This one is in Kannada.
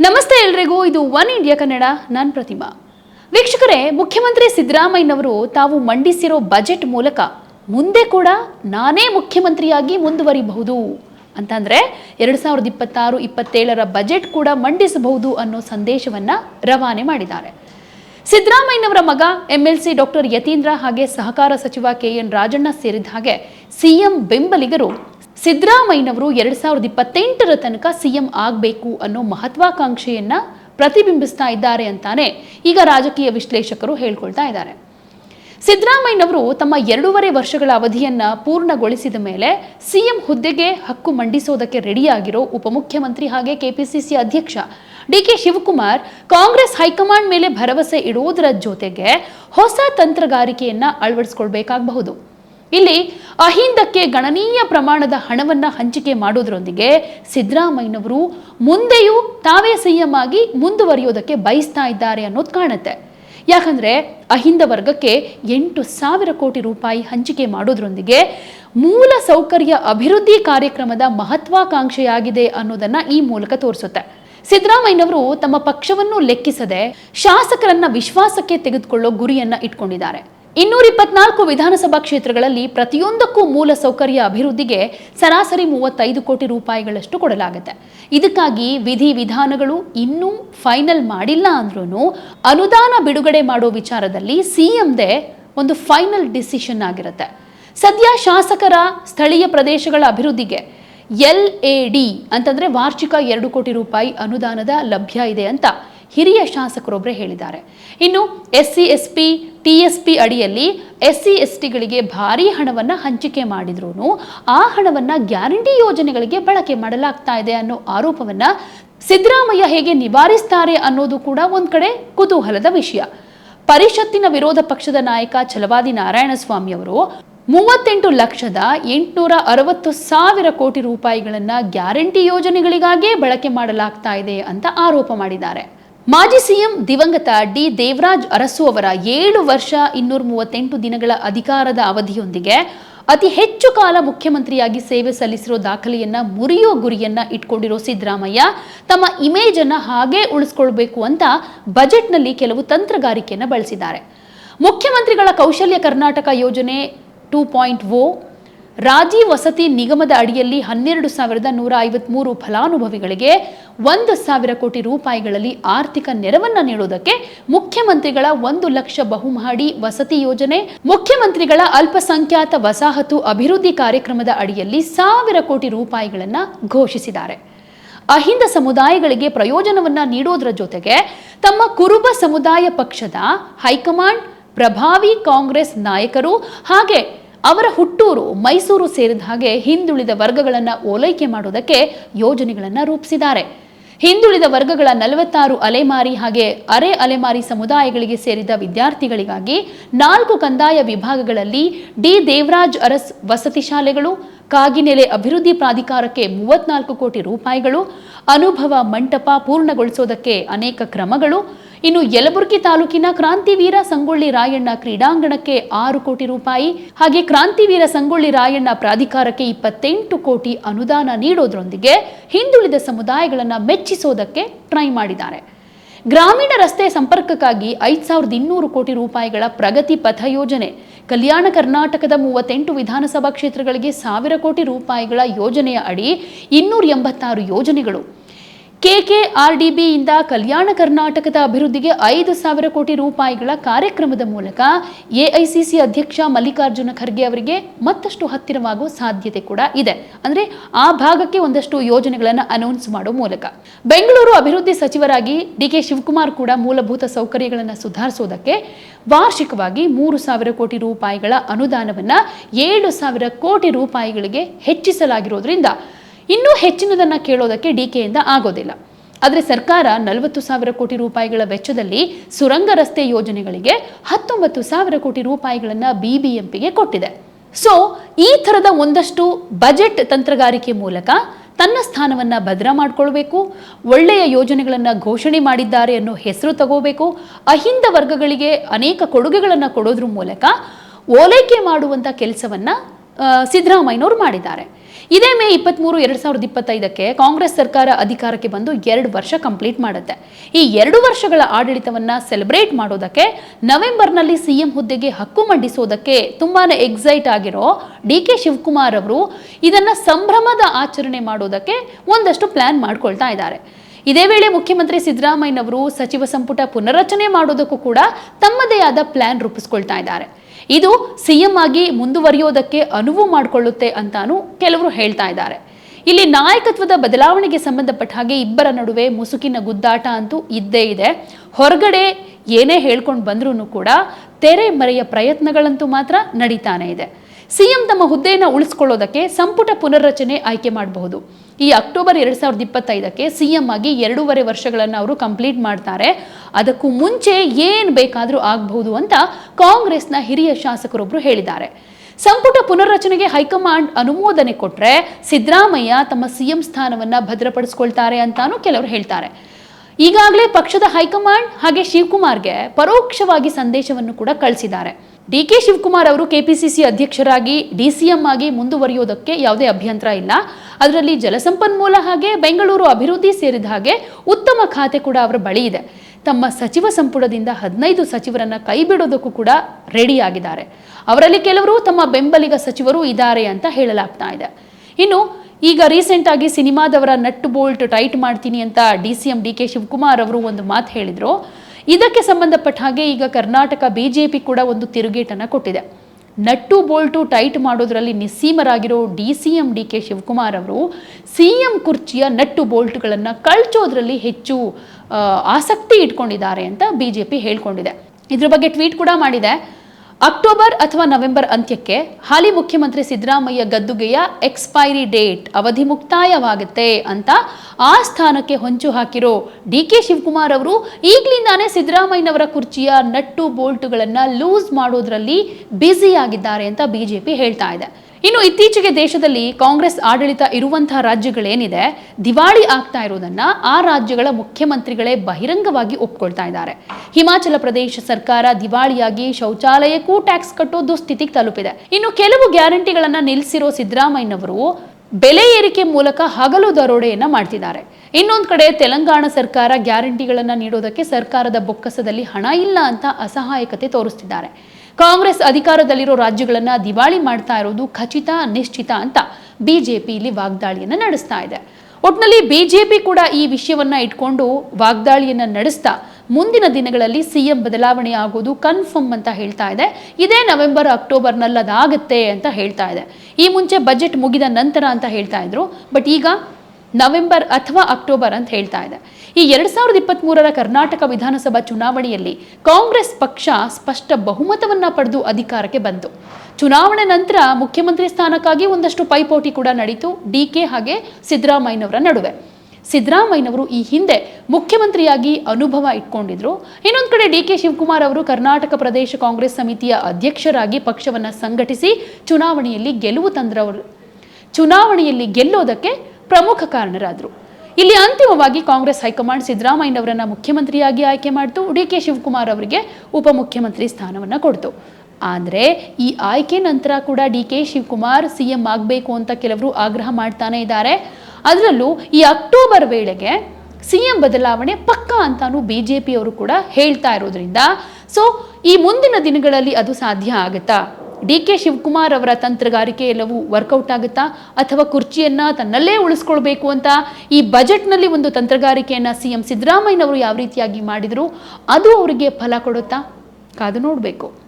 ನಮಸ್ತೆ ಎಲ್ರಿಗೂ, ಇದು ಒನ್ ಇಂಡಿಯಾ ಕನ್ನಡ, ನಾನು ಪ್ರತಿಮಾ. ವೀಕ್ಷಕರೇ, ಮುಖ್ಯಮಂತ್ರಿ ಸಿದ್ದರಾಮಯ್ಯನವರು ತಾವು ಮಂಡಿಸಿರೋ ಬಜೆಟ್ ಮೂಲಕ ಮುಂದೆ ಕೂಡ ನಾನೇ ಮುಖ್ಯಮಂತ್ರಿಯಾಗಿ ಮುಂದುವರಿಬಹುದು. ಅಂತಂದ್ರೆ, ಎರಡು ಸಾವಿರದ ಇಪ್ಪತ್ತಾರು, ಇಪ್ಪತ್ತೇಳರ ಬಜೆಟ್ ಕೂಡ ಮಂಡಿಸಬಹುದು ಅನ್ನೋ ಸಂದೇಶವನ್ನ ರವಾನೆ ಮಾಡಿದ್ದಾರೆ. ಸಿದ್ದರಾಮಯ್ಯನವರ ಮಗ, ಎಂಎಲ್ಸಿ ಡಾಕ್ಟರ್ ಯತೀಂದ್ರ ಹಾಗೆ ಸಹಕಾರ ಸಚಿವ ಕೆ ಎನ್ ರಾಜಣ್ಣ ಸೇರಿದ ಹಾಗೆ ಸಿಎಂ ಬೆಂಬಲಿಗರು ಸಿದ್ದರಾಮಯ್ಯನವರು ಎರಡ್ ಸಾವಿರದ ಇಪ್ಪತ್ತೆಂಟರ ತನಕ ಸಿಎಂ ಆಗಬೇಕು ಅನ್ನೋ ಮಹತ್ವಾಕಾಂಕ್ಷೆಯನ್ನ ಪ್ರತಿಬಿಂಬಿಸ್ತಾ ಇದ್ದಾರೆ ಅಂತಾನೆ ಈಗ ರಾಜಕೀಯ ವಿಶ್ಲೇಷಕರು ಹೇಳ್ಕೊಳ್ತಾ ಇದ್ದಾರೆ. ಸಿದ್ದರಾಮಯ್ಯನವರು ತಮ್ಮ ಎರಡೂವರೆ ವರ್ಷಗಳ ಅವಧಿಯನ್ನ ಪೂರ್ಣಗೊಳಿಸಿದ ಮೇಲೆ ಸಿಎಂ ಹುದ್ದೆಗೆ ಹಕ್ಕು ಮಂಡಿಸೋದಕ್ಕೆ ರೆಡಿಯಾಗಿರೋ ಉಪಮುಖ್ಯಮಂತ್ರಿ ಹಾಗೆ ಕೆಪಿಸಿಸಿ ಅಧ್ಯಕ್ಷ D K Shivakumar Congress high command ಮೇಲೆ ಭರವಸೆ ಇಡುವುದರ ಜೊತೆಗೆ ಹೊಸ ತಂತ್ರಗಾರಿಕೆಯನ್ನ ಅಳವಡಿಸಿಕೊಳ್ಬೇಕಾಗಬಹುದು. ಇಲ್ಲಿ ಅಹಿಂದಕ್ಕೆ ಗಣನೀಯ ಪ್ರಮಾಣದ ಹಣವನ್ನ ಹಂಚಿಕೆ ಮಾಡೋದ್ರೊಂದಿಗೆ ಸಿದ್ದರಾಮಯ್ಯನವರು ಮುಂದೆಯೂ ತಾವೇ ಸಿಎಂ ಆಗಿ ಮುಂದುವರಿಯೋದಕ್ಕೆ ಬಯಸ್ತಾ ಇದ್ದಾರೆ ಅನ್ನೋದು ಕಾಣುತ್ತೆ. ಯಾಕಂದ್ರೆ ಅಹಿಂದ ವರ್ಗಕ್ಕೆ ಎಂಟು ಸಾವಿರ ಕೋಟಿ ರೂಪಾಯಿ ಹಂಚಿಕೆ ಮಾಡೋದ್ರೊಂದಿಗೆ ಮೂಲ ಸೌಕರ್ಯ ಅಭಿವೃದ್ಧಿ ಕಾರ್ಯಕ್ರಮದ ಮಹತ್ವಾಕಾಂಕ್ಷೆಯಾಗಿದೆ ಅನ್ನೋದನ್ನ ಈ ಮೂಲಕ ತೋರಿಸುತ್ತೆ. ಸಿದ್ದರಾಮಯ್ಯನವರು ತಮ್ಮ ಪಕ್ಷವನ್ನು ಲೆಕ್ಕಿಸದೆ ಶಾಸಕರನ್ನ ವಿಶ್ವಾಸಕ್ಕೆ ತೆಗೆದುಕೊಳ್ಳೋ ಗುರಿಯನ್ನ ಇಟ್ಕೊಂಡಿದ್ದಾರೆ. ಇನ್ನೂರ ಇಪ್ಪತ್ನಾಲ್ಕು ವಿಧಾನಸಭಾ ಕ್ಷೇತ್ರಗಳಲ್ಲಿ ಪ್ರತಿಯೊಂದಕ್ಕೂ ಮೂಲ ಸೌಕರ್ಯ ಅಭಿವೃದ್ಧಿಗೆ ಸರಾಸರಿ ಮೂವತ್ತೈದು ಕೋಟಿ ರೂಪಾಯಿಗಳಷ್ಟು ಕೊಡಲಾಗುತ್ತೆ. ಇದಕ್ಕಾಗಿ ವಿಧಿ ವಿಧಾನಗಳು ಇನ್ನೂ ಫೈನಲ್ ಮಾಡಿಲ್ಲ ಅಂದ್ರೂ ಅನುದಾನ ಬಿಡುಗಡೆ ಮಾಡೋ ವಿಚಾರದಲ್ಲಿ ಸಿಎಂದೇ ಒಂದು ಫೈನಲ್ ಡಿಸಿಷನ್ ಆಗಿರುತ್ತೆ. ಸದ್ಯ ಶಾಸಕರ ಸ್ಥಳೀಯ ಪ್ರದೇಶಗಳ ಅಭಿವೃದ್ಧಿಗೆ ಎಲ್ ಎ ಡಿ ಅಂತಂದ್ರೆ ವಾರ್ಷಿಕ ಎರಡು ಕೋಟಿ ರೂಪಾಯಿ ಅನುದಾನದ ಲಭ್ಯ ಇದೆ ಅಂತ ಹಿರಿಯ ಶಾಸಕರೊಬ್ಬರೇ ಹೇಳಿದ್ದಾರೆ. ಇನ್ನು S C S P T S P ಅಡಿಯಲ್ಲಿ ಎಸ್ ಸಿ ಎಸ್ ಟಿಗಳಿಗೆ ಭಾರಿ ಹಣವನ್ನ ಹಂಚಿಕೆ ಮಾಡಿದ್ರೂ ಆ ಹಣವನ್ನ ಗ್ಯಾರಂಟಿ ಯೋಜನೆಗಳಿಗೆ ಬಳಕೆ ಮಾಡಲಾಗ್ತಾ ಇದೆ ಅನ್ನೋ ಆರೋಪವನ್ನ ಸಿದ್ದರಾಮಯ್ಯ ಹೇಗೆ ನಿವಾರಿಸ್ತಾರೆ ಅನ್ನೋದು ಕೂಡ ಒಂದು ಕಡೆ ಕುತೂಹಲದ ವಿಷಯ. ಪರಿಷತ್ತಿನ ವಿರೋಧ ಪಕ್ಷದ ನಾಯಕ ಛಲವಾದಿ ನಾರಾಯಣಸ್ವಾಮಿ ಅವರು ಮೂವತ್ತೆಂಟು ಲಕ್ಷದ ಎಂಟುನೂರ ಅರವತ್ತು ಸಾವಿರ ಕೋಟಿ ರೂಪಾಯಿಗಳನ್ನ ಗ್ಯಾರಂಟಿ ಯೋಜನೆಗಳಿಗಾಗಿಯೇ ಬಳಕೆ ಮಾಡಲಾಗ್ತಾ ಇದೆ ಅಂತ ಆರೋಪ ಮಾಡಿದ್ದಾರೆ. ಮಾಜಿ ಸಿಎಂ ದಿವಂಗತ ಡಿ ದೇವರಾಜ್ ಅರಸು ಅವರ ಏಳು ವರ್ಷ ಇನ್ನೂರ ಮೂವತ್ತೆಂಟು ದಿನಗಳ ಅಧಿಕಾರದ ಅವಧಿಯೊಂದಿಗೆ ಅತಿ ಹೆಚ್ಚು ಕಾಲ ಮುಖ್ಯಮಂತ್ರಿಯಾಗಿ ಸೇವೆ ಸಲ್ಲಿಸಿರೋ ದಾಖಲೆಯನ್ನ ಮುರಿಯೋ ಗುರಿಯನ್ನ ಇಟ್ಕೊಂಡಿರೋ ಸಿದ್ದರಾಮಯ್ಯ ತಮ್ಮ ಇಮೇಜ್ ಅನ್ನ ಹಾಗೇ ಉಳಿಸ್ಕೊಳ್ಬೇಕು ಅಂತ ಬಜೆಟ್ನಲ್ಲಿ ಕೆಲವು ತಂತ್ರಗಾರಿಕೆಯನ್ನ ಬಳಸಿದ್ದಾರೆ. ಮುಖ್ಯಮಂತ್ರಿಗಳ ಕೌಶಲ್ಯ ಕರ್ನಾಟಕ ಯೋಜನೆ ಟೂ ಪಾಯಿಂಟ್ ಓ ರಾಜೀವ್ ವಸತಿ ನಿಗಮದ ಅಡಿಯಲ್ಲಿ ಹನ್ನೆರಡು ಸಾವಿರದ ನೂರ ಐವತ್ಮೂರು ಫಲಾನುಭವಿಗಳಿಗೆ ಒಂದು ಸಾವಿರ ಕೋಟಿ ರೂಪಾಯಿಗಳಲ್ಲಿ ಆರ್ಥಿಕ ನೆರವನ್ನು ನೀಡೋದಕ್ಕೆ ಮುಖ್ಯಮಂತ್ರಿಗಳ ಒಂದು ಲಕ್ಷ ಬಹುಮಹಡಿ ವಸತಿ ಯೋಜನೆ, ಮುಖ್ಯಮಂತ್ರಿಗಳ ಅಲ್ಪಸಂಖ್ಯಾತ ವಸಾಹತು ಅಭಿವೃದ್ಧಿ ಕಾರ್ಯಕ್ರಮದ ಅಡಿಯಲ್ಲಿ ಸಾವಿರ ಕೋಟಿ ರೂಪಾಯಿಗಳನ್ನು ಘೋಷಿಸಿದ್ದಾರೆ. ಅಹಿಂದ ಸಮುದಾಯಗಳಿಗೆ ಪ್ರಯೋಜನವನ್ನ ನೀಡೋದ್ರ ಜೊತೆಗೆ ತಮ್ಮ ಕುರುಬ ಸಮುದಾಯ ಪಕ್ಷದ ಹೈಕಮಾಂಡ್, ಪ್ರಭಾವಿ ಕಾಂಗ್ರೆಸ್ ನಾಯಕರು ಹಾಗೆ ಅವರ ಹುಟ್ಟೂರು ಮೈಸೂರು ಸೇರಿದ ಹಾಗೆ ಹಿಂದುಳಿದ ವರ್ಗಗಳನ್ನು ಓಲೈಕೆ ಮಾಡುವುದಕ್ಕೆ ಯೋಜನೆಗಳನ್ನು ರೂಪಿಸಿದ್ದಾರೆ. ಹಿಂದುಳಿದ ವರ್ಗಗಳ ನಲವತ್ತಾರು ಅಲೆಮಾರಿ ಹಾಗೆ ಅರೆ ಅಲೆಮಾರಿ ಸಮುದಾಯಗಳಿಗೆ ಸೇರಿದ ವಿದ್ಯಾರ್ಥಿಗಳಿಗಾಗಿ ನಾಲ್ಕು ಕಂದಾಯ ವಿಭಾಗಗಳಲ್ಲಿ ಡಿ ದೇವರಾಜ್ ಅರಸ್ ವಸತಿ ಶಾಲೆಗಳು, ಕಾಗಿನೆಲೆ ಅಭಿವೃದ್ಧಿ ಪ್ರಾಧಿಕಾರಕ್ಕೆ ಮೂವತ್ನಾಲ್ಕು ಕೋಟಿ ರೂಪಾಯಿಗಳು, ಅನುಭವ ಮಂಟಪ ಪೂರ್ಣಗೊಳಿಸೋದಕ್ಕೆ ಅನೇಕ ಕ್ರಮಗಳು ಇನ್ನು ಯಲಬುರ್ಗಿ ತಾಲೂಕಿನ ಕ್ರಾಂತಿವೀರ ಸಂಗೊಳ್ಳಿ ರಾಯಣ್ಣ ಕ್ರೀಡಾಂಗಣಕ್ಕೆ ಆರು ಕೋಟಿ ರೂಪಾಯಿ, ಹಾಗೆ ಕ್ರಾಂತಿವೀರ ಸಂಗೊಳ್ಳಿ ರಾಯಣ್ಣ ಪ್ರಾಧಿಕಾರಕ್ಕೆ ಇಪ್ಪತ್ತೆಂಟು ಕೋಟಿ ಅನುದಾನ ನೀಡೋದ್ರೊಂದಿಗೆ ಹಿಂದುಳಿದ ಸಮುದಾಯಗಳನ್ನು ಮೆಚ್ಚಿಸೋದಕ್ಕೆ ಟ್ರೈ ಮಾಡಿದ್ದಾರೆ. ಗ್ರಾಮೀಣ ರಸ್ತೆ ಸಂಪರ್ಕಕ್ಕಾಗಿ ಐದು ಸಾವಿರದ ಇನ್ನೂರು ಕೋಟಿ ರೂಪಾಯಿಗಳ ಪ್ರಗತಿ ಪಥ ಯೋಜನೆ, ಕಲ್ಯಾಣ ಕರ್ನಾಟಕದ ಮೂವತ್ತೆಂಟು ವಿಧಾನಸಭಾ ಕ್ಷೇತ್ರಗಳಿಗೆ ಸಾವಿರ ಕೋಟಿ ರೂಪಾಯಿಗಳ ಯೋಜನೆಯ ಅಡಿ ಇನ್ನೂರ ಎಂಬತ್ತಾರು ಯೋಜನೆಗಳು ಕೆಕೆಆರ್ಡಿಬಿಯಿಂದ ಕಲ್ಯಾಣ ಕರ್ನಾಟಕದ ಅಭಿವೃದ್ಧಿಗೆ ಐದು ಸಾವಿರ ಕೋಟಿ ರೂಪಾಯಿಗಳ ಕಾರ್ಯಕ್ರಮದ ಮೂಲಕ ಎಐಸಿಸಿ ಅಧ್ಯಕ್ಷ ಮಲ್ಲಿಕಾರ್ಜುನ ಖರ್ಗೆ ಅವರಿಗೆ ಮತ್ತಷ್ಟು ಹತ್ತಿರವಾಗುವ ಸಾಧ್ಯತೆ ಕೂಡ ಇದೆ. ಅಂದ್ರೆ ಆ ಭಾಗಕ್ಕೆ ಒಂದಷ್ಟು ಯೋಜನೆಗಳನ್ನು ಅನೌನ್ಸ್ ಮಾಡೋ ಮೂಲಕ. ಬೆಂಗಳೂರು ಅಭಿವೃದ್ಧಿ ಸಚಿವರಾಗಿ ಡಿಕೆ ಶಿವಕುಮಾರ್ ಕೂಡ ಮೂಲಭೂತ ಸೌಕರ್ಯಗಳನ್ನು ಸುಧಾರಿಸೋದಕ್ಕೆ ವಾರ್ಷಿಕವಾಗಿ ಮೂರು ಸಾವಿರ ಕೋಟಿ ರೂಪಾಯಿಗಳ ಅನುದಾನವನ್ನು ಏಳು ಸಾವಿರ ಕೋಟಿ ರೂಪಾಯಿಗಳಿಗೆ ಹೆಚ್ಚಿಸಲಾಗಿರೋದ್ರಿಂದ ಇನ್ನೂ ಹೆಚ್ಚಿನದನ್ನ ಕೇಳೋದಕ್ಕೆ ಡಿ ಡಿಕೆಯಿಂದ ಆಗೋದಿಲ್ಲ. ಆದರೆ ಸರ್ಕಾರ ನಲವತ್ತು ಸಾವಿರ ಕೋಟಿ ರೂಪಾಯಿಗಳ ವೆಚ್ಚದಲ್ಲಿ ಸುರಂಗ ರಸ್ತೆ ಯೋಜನೆಗಳಿಗೆ ಹತ್ತೊಂಬತ್ತು ಸಾವಿರ ಕೋಟಿ ರೂಪಾಯಿಗಳನ್ನ ಬಿಬಿಎಂಪಿಗೆ ಕೊಟ್ಟಿದೆ. ಸೊ ಈ ಥರದ ಒಂದಷ್ಟು ಬಜೆಟ್ ತಂತ್ರಗಾರಿಕೆ ಮೂಲಕ ತನ್ನ ಸ್ಥಾನವನ್ನ ಭದ್ರ ಮಾಡಿಕೊಳ್ಬೇಕು, ಒಳ್ಳೆಯ ಯೋಜನೆಗಳನ್ನು ಘೋಷಣೆ ಮಾಡಿದ್ದಾರೆ ಅನ್ನೋ ಹೆಸರು ತಗೋಬೇಕು, ಅಹಿಂದ ವರ್ಗಗಳಿಗೆ ಅನೇಕ ಕೊಡುಗೆಗಳನ್ನು ಕೊಡೋದ್ರ ಮೂಲಕ ಓಲೈಕೆ ಮಾಡುವಂಥ ಕೆಲಸವನ್ನ ಸಿದ್ದರಾಮಯ್ಯನವರು ಮಾಡಿದ್ದಾರೆ. ಇದೇ ಮೇ ಇಪ್ಪತ್ತ್ಮೂರು ಎರಡು ಸಾವಿರದ ಇಪ್ಪತ್ತೈದಕ್ಕೆ ಕಾಂಗ್ರೆಸ್ ಸರ್ಕಾರ ಅಧಿಕಾರಕ್ಕೆ ಬಂದು ಎರಡು ವರ್ಷ ಕಂಪ್ಲೀಟ್ ಮಾಡುತ್ತೆ. ಈ ಎರಡು ವರ್ಷಗಳ ಆಡಳಿತವನ್ನು ಸೆಲೆಬ್ರೇಟ್ ಮಾಡೋದಕ್ಕೆ, ನವೆಂಬರ್ನಲ್ಲಿ ಸಿಎಂ ಹುದ್ದೆಗೆ ಹಕ್ಕು ಮಂಡಿಸೋದಕ್ಕೆ ತುಂಬಾ ಎಕ್ಸೈಟ್ ಆಗಿರೋ ಡಿ ಕೆ ಶಿವಕುಮಾರ್ ಅವರು ಇದನ್ನು ಸಂಭ್ರಮದ ಆಚರಣೆ ಮಾಡೋದಕ್ಕೆ ಒಂದಷ್ಟು ಪ್ಲ್ಯಾನ್ ಮಾಡ್ಕೊಳ್ತಾ ಇದ್ದಾರೆ. ಇದೇ ವೇಳೆ ಮುಖ್ಯಮಂತ್ರಿ ಸಿದ್ದರಾಮಯ್ಯನವರು ಸಚಿವ ಸಂಪುಟ ಪುನರಚನೆ ಮಾಡೋದಕ್ಕೂ ಕೂಡ ತಮ್ಮದೇ ಆದ ಪ್ಲಾನ್ ರೂಪಿಸ್ಕೊಳ್ತಾ ಇದ್ದಾರೆ. ಇದು ಸಿಎಂ ಆಗಿ ಮುಂದುವರಿಯೋದಕ್ಕೆ ಅನುವು ಮಾಡಿಕೊಳ್ಳುತ್ತೆ ಅಂತಾನು ಕೆಲವರು ಹೇಳ್ತಾ ಇದ್ದಾರೆ. ಇಲ್ಲಿ ನಾಯಕತ್ವದ ಬದಲಾವಣೆಗೆ ಸಂಬಂಧಪಟ್ಟ ಹಾಗೆ ಇಬ್ಬರ ನಡುವೆ ಮುಸುಕಿನ ಗುದ್ದಾಟ ಅಂತೂ ಇದ್ದೇ ಇದೆ. ಹೊರಗಡೆ ಏನೇ ಹೇಳ್ಕೊಂಡು ಬಂದ್ರೂ ಕೂಡ ತೆರೆ ಮರೆಯ ಪ್ರಯತ್ನಗಳಂತೂ ಮಾತ್ರ ನಡೀತಾನೆ ಇದೆ. ಸಿಎಂ ತಮ್ಮ ಹುದ್ದೆಯನ್ನು ಉಳಿಸ್ಕೊಳ್ಳೋದಕ್ಕೆ ಸಂಪುಟ ಪುನರ್ರಚನೆ ಆಯ್ಕೆ ಮಾಡಬಹುದು. ಈ ಅಕ್ಟೋಬರ್ ಎರಡ್ ಸಾವಿರದ ಇಪ್ಪತ್ತೈದಕ್ಕೆ ಸಿಎಂ ಆಗಿ ಎರಡೂವರೆ ವರ್ಷಗಳನ್ನು ಅವರು ಕಂಪ್ಲೀಟ್ ಮಾಡ್ತಾರೆ. ಅದಕ್ಕೂ ಮುಂಚೆ ಏನು ಬೇಕಾದರೂ ಆಗಬಹುದು ಅಂತ ಕಾಂಗ್ರೆಸ್ನ ಹಿರಿಯ ಶಾಸಕರೊಬ್ಬರು ಹೇಳಿದ್ದಾರೆ. ಸಂಪುಟ ಪುನರ್ರಚನೆಗೆ ಹೈಕಮಾಂಡ್ ಅನುಮೋದನೆ ಕೊಟ್ಟರೆ ಸಿದ್ದರಾಮಯ್ಯ ತಮ್ಮ ಸಿಎಂ ಸ್ಥಾನವನ್ನು ಭದ್ರಪಡಿಸ್ಕೊಳ್ತಾರೆ ಅಂತಾನೂ ಕೆಲವರು ಹೇಳ್ತಾರೆ. ಈಗಾಗಲೇ ಪಕ್ಷದ ಹೈಕಮಾಂಡ್ ಹಾಗೆ ಶಿವಕುಮಾರ್ಗೆ ಪರೋಕ್ಷವಾಗಿ ಸಂದೇಶವನ್ನು ಕೂಡ ಕಳಿಸಿದ್ದಾರೆ. ಡಿ ಕೆ ಶಿವಕುಮಾರ್ ಅವರು ಕೆಪಿಸಿಸಿ ಅಧ್ಯಕ್ಷರಾಗಿ ಡಿಸಿಎಂ ಆಗಿ ಮುಂದುವರಿಯೋದಕ್ಕೆ ಯಾವುದೇ ಅಭ್ಯಂತರ ಇಲ್ಲ. ಅದರಲ್ಲಿ ಜಲಸಂಪನ್ಮೂಲ ಹಾಗೆ ಬೆಂಗಳೂರು ಅಭಿವೃದ್ಧಿ ಸೇರಿದ ಹಾಗೆ ಉತ್ತಮ ಖಾತೆ ಕೂಡ ಅವರ ಬಳಿ ಇದೆ. ತಮ್ಮ ಸಚಿವ ಸಂಪುಟದಿಂದ ಹದಿನೈದು ಸಚಿವರನ್ನ ಕೈ ಬಿಡೋದಕ್ಕೂ ಕೂಡ ರೆಡಿ ಆಗಿದ್ದಾರೆ. ಅವರಲ್ಲಿ ಕೆಲವರು ತಮ್ಮ ಬೆಂಬಲಿಗ ಸಚಿವರು ಇದ್ದಾರೆ ಅಂತ ಹೇಳಲಾಗ್ತಾ ಇದೆ. ಇನ್ನು ಈಗ ರೀಸೆಂಟ್ ಆಗಿ ಸಿನಿಮಾದವರ ನಟ್ ಬೋಲ್ಟ್ ಟೈಟ್ ಮಾಡ್ತೀನಿ ಅಂತ D C M D Shivakumar ಅವರು ಒಂದು ಮಾತು ಹೇಳಿದ್ರು. ಇದಕ್ಕೆ ಸಂಬಂಧಪಟ್ಟ ಹಾಗೆ ಈಗ ಕರ್ನಾಟಕ ಬಿಜೆಪಿ ಕೂಡ ಒಂದು ತಿರುಗೇಟನ್ನು ಕೊಟ್ಟಿದೆ. ನಟ್ಟು ಬೋಲ್ಟು ಟೈಟ್ ಮಾಡೋದ್ರಲ್ಲಿ ನಿಸ್ಸೀಮರಾಗಿರೋ D C M D K Shivakumar ಅವರು ಸಿ ಎಂ ಕುರ್ಚಿಯ ನಟ್ಟು ಬೋಲ್ಟ್ಗಳನ್ನು ಕಳ್ಚೋದ್ರಲ್ಲಿ ಹೆಚ್ಚು ಆಸಕ್ತಿ ಇಟ್ಕೊಂಡಿದ್ದಾರೆ ಅಂತ ಬಿಜೆಪಿ ಹೇಳ್ಕೊಂಡಿದೆ. ಇದ್ರ ಬಗ್ಗೆ ಟ್ವೀಟ್ ಕೂಡ ಮಾಡಿದೆ. ಅಕ್ಟೋಬರ್ ಅಥವಾ ನವೆಂಬರ್ ಅಂತ್ಯಕ್ಕೆ ಹಾಲಿ ಮುಖ್ಯಮಂತ್ರಿ ಸಿದ್ದರಾಮಯ್ಯ ಗದ್ದುಗೆಯ ಎಕ್ಸ್ಪೈರಿ ಡೇಟ್ ಅವಧಿ ಮುಕ್ತಾಯವಾಗುತ್ತೆ ಅಂತ ಆ ಸ್ಥಾನಕ್ಕೆ ಹೊಂಚು ಹಾಕಿರೋ ಡಿ ಕೆ ಶಿವಕುಮಾರ್ ಅವರು ಈಗಲಿಂದಾನೇ ಸಿದ್ದರಾಮಯ್ಯನವರ ಕುರ್ಚಿಯ ನಟ್ಟು ಬೋಲ್ಟುಗಳನ್ನು ಲೂಸ್ ಮಾಡೋದ್ರಲ್ಲಿ ಬ್ಯುಸಿ ಆಗಿದ್ದಾರೆ ಅಂತ ಬಿಜೆಪಿ ಹೇಳ್ತಾ ಇದೆ. ಇನ್ನು ಇತ್ತೀಚೆಗೆ ದೇಶದಲ್ಲಿ ಕಾಂಗ್ರೆಸ್ ಆಡಳಿತ ಇರುವಂತಹ ರಾಜ್ಯಗಳೇನಿದೆ, ದಿವಾಳಿ ಆಗ್ತಾ ಇರೋದನ್ನ ಆ ರಾಜ್ಯಗಳ ಮುಖ್ಯಮಂತ್ರಿಗಳೇ ಬಹಿರಂಗವಾಗಿ ಒಪ್ಕೊಳ್ತಾ ಇದ್ದಾರೆ. ಹಿಮಾಚಲ ಪ್ರದೇಶ ಸರ್ಕಾರ ದಿವಾಳಿಯಾಗಿ ಶೌಚಾಲಯಕ್ಕೂ ಟ್ಯಾಕ್ಸ್ ಕಟ್ಟೋ ದುಸ್ಥಿತಿಗೆ ತಲುಪಿದೆ. ಇನ್ನು ಕೆಲವು ಗ್ಯಾರಂಟಿಗಳನ್ನ ನಿಲ್ಲಿಸಿರೋ ಸಿದ್ದರಾಮಯ್ಯನವರು ಬೆಲೆ ಏರಿಕೆ ಮೂಲಕ ಹಗಲು ದರೋಡೆಯನ್ನ ಮಾಡ್ತಿದ್ದಾರೆ. ಇನ್ನೊಂದು ಕಡೆ ತೆಲಂಗಾಣ ಸರ್ಕಾರ ಗ್ಯಾರಂಟಿಗಳನ್ನ ನೀಡೋದಕ್ಕೆ ಸರ್ಕಾರದ ಬೊಕ್ಕಸದಲ್ಲಿ ಹಣ ಇಲ್ಲ ಅಂತ ಅಸಹಾಯಕತೆ ತೋರಿಸ್ತಿದ್ದಾರೆ. ಕಾಂಗ್ರೆಸ್ ಅಧಿಕಾರದಲ್ಲಿರೋ ರಾಜ್ಯಗಳನ್ನ ದಿವಾಳಿ ಮಾಡ್ತಾ ಇರೋದು ಖಚಿತ, ನಿಶ್ಚಿತ ಅಂತ ಬಿಜೆಪಿ ಇಲ್ಲಿ ವಾಗ್ದಾಳಿಯನ್ನ ನಡೆಸ್ತಾ ಇದೆ. ಒಟ್ನಲ್ಲಿ ಬಿಜೆಪಿ ಕೂಡ ಈ ವಿಷಯವನ್ನ ಇಟ್ಕೊಂಡು ವಾಗ್ದಾಳಿಯನ್ನ ನಡೆಸ್ತಾ ಮುಂದಿನ ದಿನಗಳಲ್ಲಿ ಸಿಎಂ ಬದಲಾವಣೆ ಆಗೋದು ಕನ್ಫರ್ಮ್ ಅಂತ ಹೇಳ್ತಾ ಇದೆ. ಇದೇ ನವೆಂಬರ್ ಅಕ್ಟೋಬರ್ನಲ್ಲಿ ಅದಾಗುತ್ತೆ ಅಂತ ಹೇಳ್ತಾ ಇದೆ. ಈ ಮುಂಚೆ ಬಜೆಟ್ ಮುಗಿದ ನಂತರ ಅಂತ ಹೇಳ್ತಾ ಇದ್ರು. ಬಟ್ ಈಗ ನವೆಂಬರ್ ಅಥವಾ ಅಕ್ಟೋಬರ್ ಅಂತ ಹೇಳ್ತಾ ಇದೆ. ಈ ಎರಡ್ ಸಾವಿರದ ಇಪ್ಪತ್ತ್ ಮೂರರ ಕರ್ನಾಟಕ ವಿಧಾನಸಭಾ ಚುನಾವಣೆಯಲ್ಲಿ ಕಾಂಗ್ರೆಸ್ ಪಕ್ಷ ಸ್ಪಷ್ಟ ಬಹುಮತವನ್ನ ಪಡೆದು ಅಧಿಕಾರಕ್ಕೆ ಬಂತು. ಚುನಾವಣೆ ನಂತರ ಮುಖ್ಯಮಂತ್ರಿ ಸ್ಥಾನಕ್ಕಾಗಿ ಒಂದಷ್ಟು ಪೈಪೋಟಿ ಕೂಡ ನಡೀತು. ಡಿ ಕೆ ಹಾಗೆ ಸಿದ್ದರಾಮಯ್ಯನವರ ನಡುವೆ. ಸಿದ್ದರಾಮಯ್ಯನವರು ಈ ಹಿಂದೆ ಮುಖ್ಯಮಂತ್ರಿಯಾಗಿ ಅನುಭವ ಇಟ್ಕೊಂಡಿದ್ರು. ಇನ್ನೊಂದು ಕಡೆ ಡಿ ಕೆ ಶಿವಕುಮಾರ್ ಅವರು ಕರ್ನಾಟಕ ಪ್ರದೇಶ ಕಾಂಗ್ರೆಸ್ ಸಮಿತಿಯ ಅಧ್ಯಕ್ಷರಾಗಿ ಪಕ್ಷವನ್ನ ಸಂಘಟಿಸಿ ಚುನಾವಣೆಯಲ್ಲಿ ಗೆಲುವು ತಂದ್ರವರು. ಚುನಾವಣೆಯಲ್ಲಿ ಗೆಲ್ಲೋದಕ್ಕೆ ಪ್ರಮುಖ ಕಾರಣರಾದರು. ಇಲ್ಲಿ ಅಂತಿಮವಾಗಿ ಕಾಂಗ್ರೆಸ್ ಹೈಕಮಾಂಡ್ ಸಿದ್ದರಾಮಯ್ಯನವರನ್ನ ಮುಖ್ಯಮಂತ್ರಿಯಾಗಿ ಆಯ್ಕೆ ಮಾಡಿತು. ಡಿ ಕೆ ಶಿವಕುಮಾರ್ ಅವರಿಗೆ ಉಪಮುಖ್ಯಮಂತ್ರಿ ಸ್ಥಾನವನ್ನು ಕೊಡ್ತು. ಆದರೆ ಈ ಆಯ್ಕೆ ನಂತರ ಕೂಡ D K Shivakumar C M ಆಗಬೇಕು ಅಂತ ಕೆಲವರು ಆಗ್ರಹ ಮಾಡ್ತಾನೆ ಇದ್ದಾರೆ. ಅದರಲ್ಲೂ ಈ ಅಕ್ಟೋಬರ್ ವೇಳೆಗೆ ಸಿ ಎಂ ಬದಲಾವಣೆ ಪಕ್ಕ ಅಂತಾನು ಬಿ ಜೆ ಪಿಯವರು ಕೂಡ ಹೇಳ್ತಾ ಇರೋದ್ರಿಂದ, ಸೊ ಈ ಮುಂದಿನ ದಿನಗಳಲ್ಲಿ ಅದು ಸಾಧ್ಯ ಆಗುತ್ತಾ? ಡಿ ಕೆ ಶಿವಕುಮಾರ್ ಅವರ ತಂತ್ರಗಾರಿಕೆ ಎಲ್ಲವೂ ವರ್ಕೌಟ್ ಆಗುತ್ತಾ? ಅಥವಾ ಕುರ್ಚಿಯನ್ನ ತನ್ನಲ್ಲೇ ಉಳಿಸ್ಕೊಳ್ಬೇಕು ಅಂತ? ಈ ಬಜೆಟ್ನಲ್ಲಿ ಒಂದು ತಂತ್ರಗಾರಿಕೆಯನ್ನ ಸಿ ಎಂ ಸಿದ್ದರಾಮಯ್ಯನವರು ಯಾವ ರೀತಿಯಾಗಿ ಮಾಡಿದ್ರು? ಅದು ಅವರಿಗೆ ಫಲ ಕೊಡುತ್ತಾ? ಕಾದು ನೋಡಬೇಕು.